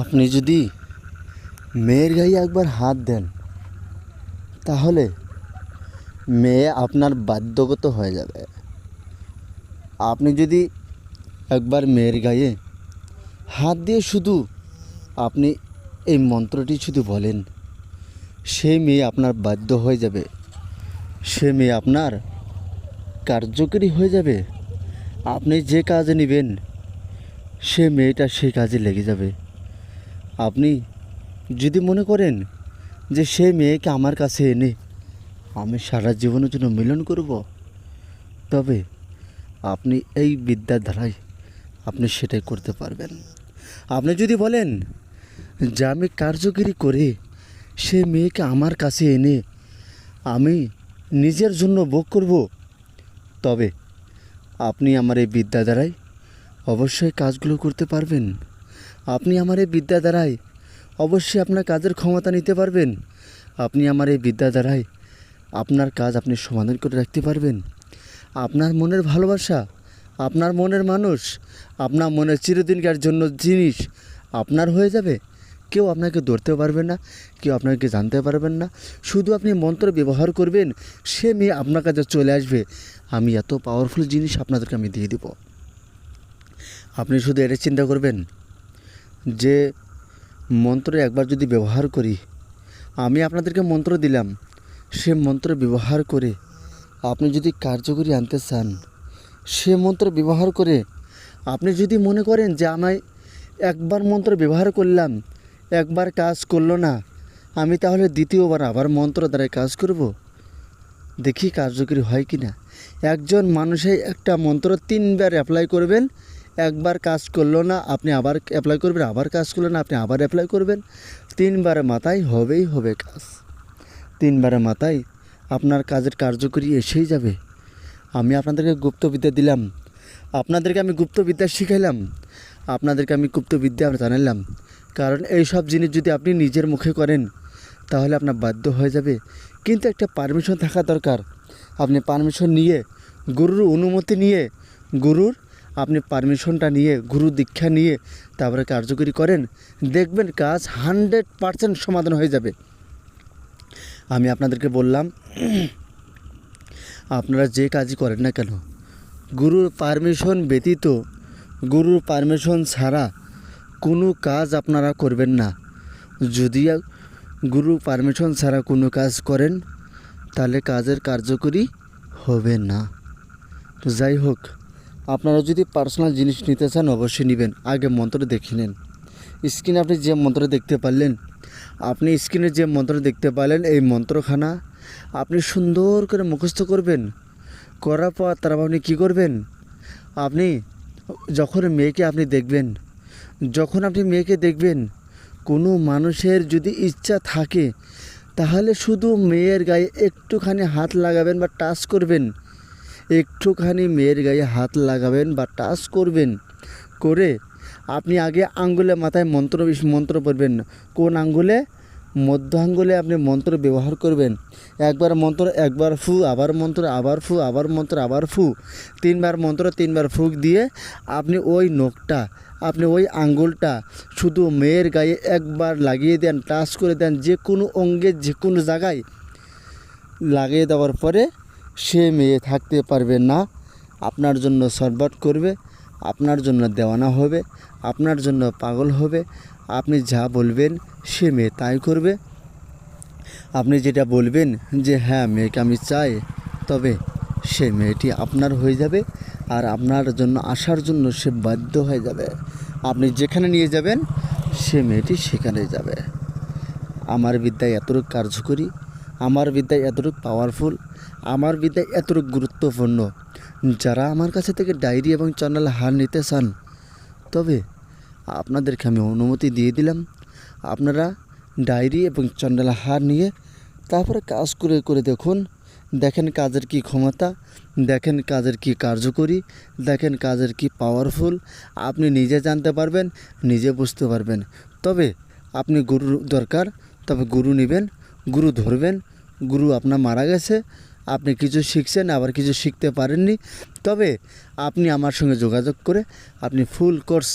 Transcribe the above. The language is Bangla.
আপনি যদি মেয়ের গায়ে একবার হাত দেন, তাহলে মেয়ে আপনার বাধ্যগত হয়ে যাবে। আপনি যদি একবার মেয়ের গায়ে হাত দিয়ে শুধু আপনি এই মন্ত্রটি শুধু বলেন, সে মেয়ে আপনার বাধ্য হয়ে যাবে, সে মেয়ে আপনার কার্যকরী হয়ে যাবে, আপনি যে কাজে নেবেন, সে মেয়েটা সেই কাজে লেগে যাবে। আপনি যদি মনে করেন যে সে মেয়েকে আমার কাছে এনে আমি সারা জীবনের জন্য মিলন করব, তবে আপনি এই বিদ্যার দ্বারাই আপনি সেটাই করতে পারবেন। আপনি যদি বলেন যে আমি কার্যকরী করে সে মেয়েকে আমার কাছে এনে আমি নিজের জন্য ভোগ করব, তবে আপনি আমার এই বিদ্যা দ্বারাই অবশ্যই কাজগুলো করতে পারবেন। আপনি আমার এই বিদ্যা দ্বারাই অবশ্যই আপনার কাজের ক্ষমতা নিতে পারবেন। আপনি আমার এই বিদ্যা দ্বারাই আপনার কাজ আপনি সমাধান করে রাখতে পারবেন। আপনার মনের ভালোবাসা, আপনার মনের মানুষ, আপনার মনের চিরদিনকার জন্য জিনিস আপনার হয়ে যাবে। কেউ আপনাকে ধরতে পারবে না, কেউ আপনাকে জানতে পারবেন না। শুধু আপনি মন্ত্র ব্যবহার করবেন, সে মেয়ে আপনার কাছে চলে আসবে। আমি এত পাওয়ারফুল জিনিস আপনাদেরকে আমি দিয়ে দেব। আপনি শুধু এটা চিন্তা করবেন যে মন্ত্র একবার যদি ব্যবহার করি, আমি আপনাদেরকে মন্ত্র দিলাম। সে মন্ত্র ব্যবহার করে আপনি যদি কার্যকরী আনতে চান, সে মন্ত্র ব্যবহার করে আপনি যদি মনে করেন যে আমায় একবার মন্ত্র ব্যবহার করলাম, একবার কাজ করল না, আমি তাহলে দ্বিতীয়বার আবার মন্ত্র দ্বারা কাজ করব? দেখি কার্যকরী হয় কি না একজন মানুষে একটা মন্ত্র তিনবার অ্যাপ্লাই করবেন একবার কাজ করল না, আপনি আবার অ্যাপ্লাই করবেন, আবার কাজ করল না, আপনি আবার অ্যাপ্লাই করবেন। তিনবারের মাথায় হবেই হবে কাজ। তিনবারের মাথায় আপনার কাজের কার্যকরী এসেই যাবে। আমি আপনাদেরকে গুপ্তবিদ্যা দিলাম। আপনাদেরকে আমি গুপ্তবিদ্যা শিখাইলাম। আপনাদেরকে আমি গুপ্তবিদ্যা জানালাম কারণ এই সব জিনিস যদি আপনি নিজের মুখে করেন, তাহলে আপনার বাধ্য হয়ে যাবে। কিন্তু একটা পারমিশন থাকা দরকার। আপনি পারমিশন নিয়ে, গুরুর অনুমতি নিয়ে, গুরুর আপনি পারমিশনটা নিয়ে, গুরু দীক্ষা নিয়ে তারপরে কার্যকরী করেন, দেখবেন কাজ হানড্রেড পারসেন্ট সমাধান হয়ে যাবে। আমি আপনাদেরকে বললাম, আপনারা যে কাজই করেন না কেন, গুরুর পারমিশন ব্যতীত, গুরুর পারমিশন ছাড়া কোনো কাজ আপনারা করবেন না। যদি গুরু পারমিশন ছাড়া কোনো কাজ করেন, তাহলে কাজের কার্যকরী হবে না। তো যাই হোক আপনারা যদি পার্সোনাল জিনিস নিতে চান, অবশ্যই নেবেন। আগে মন্ত্র দেখে নেন। স্ক্রিনে আপনি যে মন্ত্র দেখতে পারলেন, আপনি স্ক্রিনে যে মন্ত্র দেখতে পারলেন, এই মন্ত্রখানা আপনি সুন্দর করে মুখস্থ করবেন। করার পর তারপর আপনি কী করবেন? আপনি যখন মেয়েকে আপনি দেখবেন, যখন আপনি মেয়েকে দেখবেন, কোনো মানুষের যদি ইচ্ছা থাকে, তাহলে শুধু মেয়ের গায়ে একটুখানি হাত লাগাবেন বা টাচ করবেন। একটুখানি মেয়ের গায়ে হাত লাগাবেন বা টাচ করবেন। করে আপনি আগে আঙ্গুলে মাথায় মন্ত্র মন্ত্র পড়বেন। কোন আঙ্গুলে? মধ্য আঙ্গুলে আপনি মন্ত্র ব্যবহার করবেন। একবার মন্ত্র, একবার ফু, আবার মন্ত্র, আবার ফু, আবার মন্ত্র, আবার ফু। তিনবার মন্ত্র, তিনবার ফুক দিয়ে আপনি ওই নখটা, আপনি ওই আঙ্গুলটা শুধু মেয়ের গায়ে একবার লাগিয়ে দেন টাচ করে দেন যে কোনো অঙ্গের যে কোনো জায়গায় লাগিয়ে দেওয়ার পরে সে মেয়ে থাকতে পারবে না। আপনার জন্য সরবট করবে, আপনার জন্য দেওয়ানা হবে, আপনার জন্য পাগল হবে। আপনি যা বলবেন সে মেয়ে তাই করবে। আপনি যেটা বলবেন যে হ্যাঁ মেয়েকে আমি চাই, তবে সে মেয়েটি আপনার হয়ে যাবে আর আপনার জন্য আসার জন্য সে বাধ্য হয়ে যাবে। আপনি যেখানে নিয়ে যাবেন, সে মেয়েটি সেখানে যাবে। আমার বিদ্যায় এতটুকু কার্যকরী। আমার বিদ্যায় এতটুকু পাওয়ারফুল আমার বিদ্যায় এতটুকু গুরুত্বপূর্ণ। যারা আমার কাছে থেকে ডায়েরি এবং চ্যানেল হার নিতে চান, তবে আপনাদেরকে আমি অনুমতি দিয়ে দিলাম, আপনারা ডায়েরি এবং চন্ডালা হার নিয়ে তারপরে কাজ করে করে দেখুন, দেখেন কাজের কি ক্ষমতা, দেখেন কাজের কি কার্যকরী, দেখেন কাজের কি পাওয়ারফুল আপনি নিজে জানতে পারবেন, নিজে বুঝতে পারবেন। তবে আপনি গুরু দরকার, তবে গুরু নেবেন গুরু ধরবেন, গুরু আপনার মারা গেছে, আপনি কিছু শিখছেন, আবার কিছু শিখতে পারেননি। তবে আপনি আমার সঙ্গে যোগাযোগ করে আপনি ফুল কোর্স